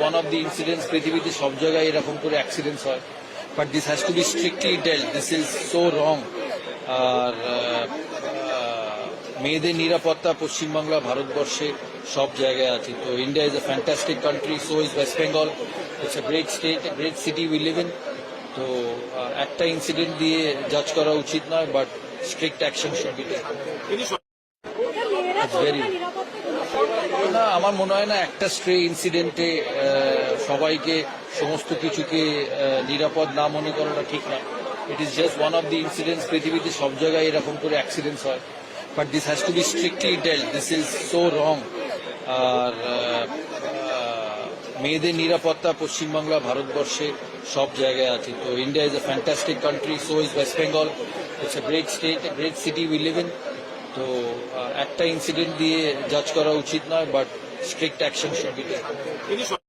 One of the incidents পৃথিবীতে সব জায়গায় এরকম করে অ্যাক্সিডেন্টস হয়। But this has to be strictly dealt this is so wrong আর মেয়েদের নিরাপত্তা পশ্চিমবাংলা ভারতবর্ষে সব জায়গায় আছে। তো India is a fantastic country so is West Bengal it's a great state great city we live in তো একটা ইনসিডেন্ট দিয়ে জাজ করা উচিত নয় but strict action should be taken নিরাপত্তা না, আমার মনে হয় না একটা স্ট্রে ইনসিডেন্টে সবাইকে, সমস্ত কিছুকে নিরাপদ না মনে করাটা ঠিক না। It is just one of the incidents পৃথিবীতে সব জায়গায় এরকম করে অ্যাক্সিডেন্টস হয়। But this has to be strictly dealt this is so wrong আর মেয়েদের নিরাপত্তা, পশ্চিমবাংলা, ভারতবর্ষে সব জায়গায় আছে। তো India is a fantastic country so is West Bengal it's a great state great city we live in তো একটা ইনসিডেন্ট দিয়ে জাজ করা উচিত নয় but strict action should be